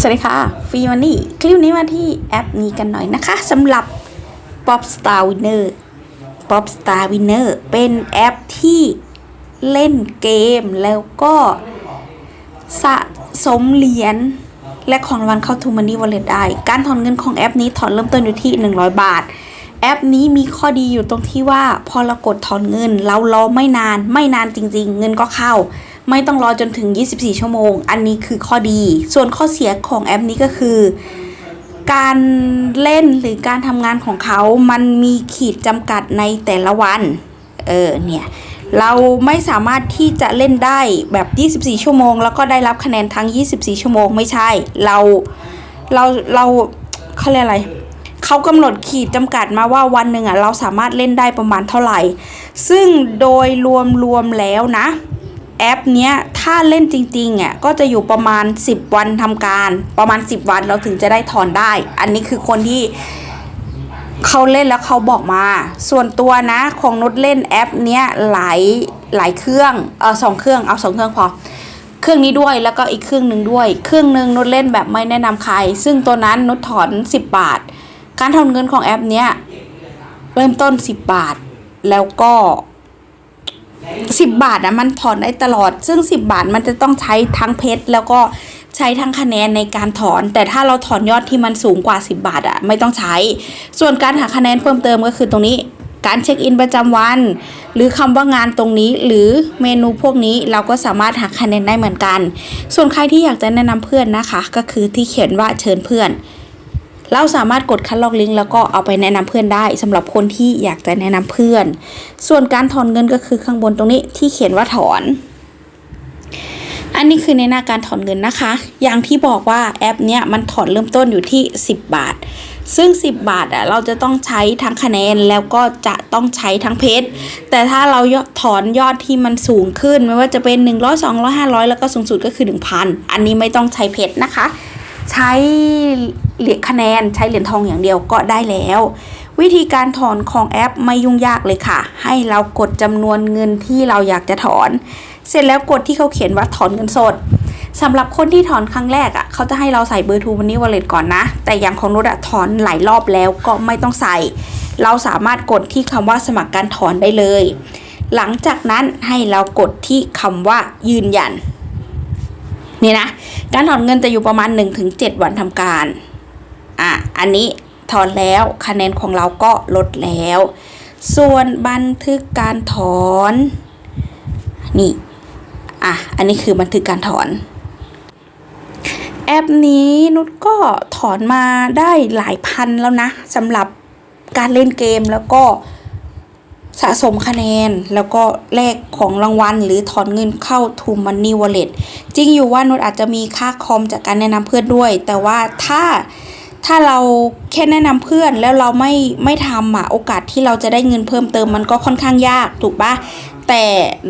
สวัสดีค่ะฟีวันนี่คลิปนี้มาที่แอปนี้กันหน่อยนะคะสำหรับ Popstar Winner Popstar Winner เป็นแอปที่เล่นเกมแล้วก็สะสมเหรียญและของรางวัลเข้าทูมันนี่วอลเล็ตได้ การถอนเงินของแอปนี้ถอนเริ่มต้นอยู่ที่ 100 บาท แอปนี้มีข้อดีอยู่ตรงที่ว่าพอเรากดถอนเงิน เรารอไม่นานไม่นานจริง ๆ เงินก็เข้า ไม่ต้องรอจนถึง 24 ชั่วโมง อันนี้คือข้อดี ส่วนข้อเสียของแอปนี้ก็คือ การเล่นหรือการทำงานของเขามันมีขีดจำกัดในแต่ละวัน เออเนี่ยเราไม่สามารถที่จะเล่นได้แบบ 24 ชั่วโมง แล้วก็ได้รับคะแนนทั้ง 24 ชั่วโมงไม่ใช่ เราเราเราเขาเรียกอะไรเขากำหนดขีดจำกัดมาว่าวันหนึ่งอะเราสามารถเล่นได้ประมาณเท่าไหร่ ซึ่งโดยรวมๆแล้วนะ แอปเนี้ยถ้าเล่นจริงๆอะก็จะอยู่ประมาณ 10 วันทำการ ประมาณ 10 วันเราถึงจะได้ถอนได้ อันนี้คือคนที่เขาเล่นแล้วเขาบอกมา ส่วนตัวนะของนุชเล่นแอปเนี้ยหลายหลายเครื่องเออสองเครื่องเอาสองเครื่องพอเครื่องนี้ด้วยแล้วก็อีกเครื่องหนึ่งด้วย เครื่องหนึ่งนุชเล่นแบบไม่แนะนำใคร ซึ่งตัวนั้นนุชถอน 10 บาท การถอนเงินของแอปเนี้ยเริ่มต้น 10 บาท แล้วก็ 10บบาทนะมันถอนได้ตลอด ซึ่ง10บบาทมันจะต้องใช้ทั้งเพชรแล้วก็ใช้ทั้งคะแนนในการถอน แต่ถ้าเราถอนยอดที่มันสูงกว่า 10 บาทอะไม่ต้องใช้ ส่วนการหาคะแนนเพิ่มเติมก็คือตรงนี้การเช็คอินประจำวัน หรือคำว่างานตรงนี้หรือเมนูพวกนี้เราก็สามารถหาคะแนนได้เหมือนกัน ส่วนใครที่อยากจะแนะนำเพื่อนนะคะ ก็คือที่เขียนว่าเชิญเพื่อน เราสามารถกดคัดลอกลิงก์แล้วก็เอาไปแนะนำเพื่อนได้สำหรับคนที่อยากจะแนะนำเพื่อน ส่วนการถอนเงินก็คือข้างบนตรงนี้ที่เขียนว่าถอน อันนี้คือในหน้าการถอนเงินนะคะ อย่างที่บอกว่าแอปเนี้ยมันถอนเริ่มต้นอยู่ที่ 10 บาท ซึ่ง 10 บาทอะเราจะต้องใช้ทั้งคะแนนแล้วก็จะต้องใช้ทั้งเพชร แต่ถ้าเราถอนยอดที่มันสูงขึ้น ไม่ว่าจะเป็น 100 200 500 แล้วก็สูงสุดก็คือ 1,000 อันนี้ไม่ต้องใช้เพชรนะคะ ใช้เหรียญคะแนนใช้เหรียญทองอย่างเดียวก็ได้แล้ว วิธีการถอนของแอปไม่ยุ่งยากเลยค่ะ ให้เรากดจำนวนเงินที่เราอยากจะถอน เสร็จแล้วกดที่เขาเขียนว่าถอนเงินสดสำหรับคนที่ถอนครั้งแรกอะเขาจะให้เราใส่เบอร์ทรวันนี้วอลเล็ตก่อนนะ แต่อย่างของนุชอะถอนหลายรอบแล้วก็ไม่ต้องใส่ เราสามารถกดที่คำว่าสมัครการถอนได้เลย หลังจากนั้นให้เรากดที่คำว่ายืนยัน นี่นะ การถอนเงินจะอยู่ประมาณ 1-7 วันทำการ อะ อันนี้ถอนแล้วคะแนนของเราก็ลดแล้ว ส่วนบันทึกการถอน นี่ อะ อันนี้คือบันทึกการถอน แอปนี้นุชก็ถอนมาได้หลายพันแล้วนะสำหรับการเล่นเกมแล้วก็ สะสมคะแนนแล้วก็แลกของรางวัล หรือถอนเงินเข้า t ูมันนี่วอลเล็ตจริงอยู่ว่านุชอาจจะมีค่าคอมจากการแนะนำเพื่อนด้วย แต่ว่าถ้าถ้าเราแค่แนะนำเพื่อนแล้วเราไม่ไม่ทำอะโอกาสที่เราจะได้เงินเพิ่มเติมมันก็ค่อนข้างยากถูกปะแต่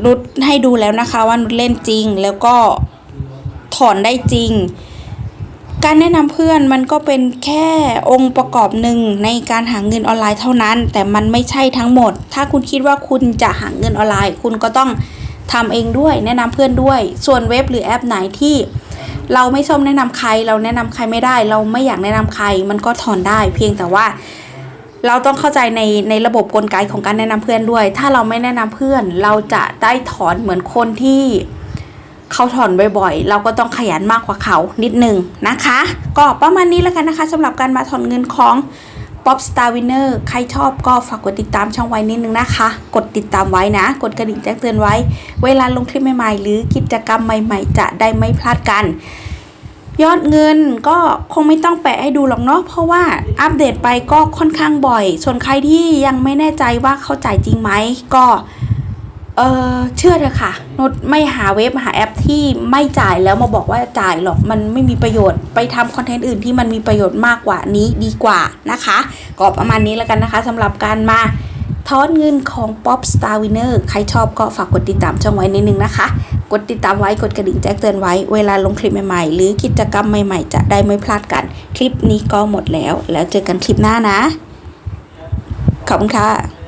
นุชให้ดูแล้วนะคะว่านุชเล่นจริงแล้วก็ถอนได้จริง การแนะนำเพื่อนมันก็เป็นแค่องค์ประกอบหนึ่งในการหาเงินออนไลน์เท่านั้น แต่มันไม่ใช่ทั้งหมด ถ้าคุณคิดว่าคุณจะหาเงินออนไลน์ คุณก็ต้องทำเองด้วย แนะนำเพื่อนด้วย ส่วนเว็บหรือแอปไหนที่ เราไม่ชอบแนะนำใคร เราแนะนำใครไม่ได้ เราไม่อยากแนะนำใคร มันก็ถอนได้ เพียงแต่ว่าเราต้องเข้าใจในในระบบกลไกของการแนะนำเพื่อนด้วย ถ้าเราไม่แนะนำเพื่อน เราจะได้ถอนเหมือนคนที่ เขาถอนบ่อยๆ เราก็ต้องขยันมากกว่าเขานิดนึงนะคะ ก็ประมาณนี้แล้วกันนะคะสำหรับการมาถอนเงินของ Pop Star Winner ใครชอบก็ฝากกดติดตามช่องไว้นิดนึงนะคะ กดติดตามไว้นะ กดกระดิ่งแจ้งเตือนไว้ เวลาลงคลิปใหม่ ๆ หรือกิจกรรมใหม่ ๆ จะได้ไม่พลาดกัน ยอดเงินก็คงไม่ต้องแปะให้ดูหรอกเนาะ เพราะว่าอัปเดตไปก็ค่อนข้างบ่อย ส่วนใครที่ยังไม่แน่ใจว่าเขาจ่ายจริงไหมก็ เออเชื่อเถอะค่ะนุชไม่หาเว็บหาแอปที่ไม่จ่ายแล้วมาบอกว่าจ่ายหรอกมันไม่มีประโยชน์ไปทำคอนเทนต์อื่นที่มันมีประโยชน์มากกว่านี้ดีกว่านะคะก็ประมาณนี้แล้วกันนะคะสำหรับการมาทอนเงินของ Pop Star Winner ใครชอบก็ฝากกดติดตามช่องไว้นิดนึงนะคะ กดติดตามไว้กดกระดิ่งแจ้งเตือนไว้เวลาลงคลิปใหม่ๆ หรือกิจกรรมใหม่ๆ จะได้ไม่พลาดกัน คลิปนี้ก็หมดแล้ว แล้วเจอกันคลิปหน้านะ ขอบคุณค่ะ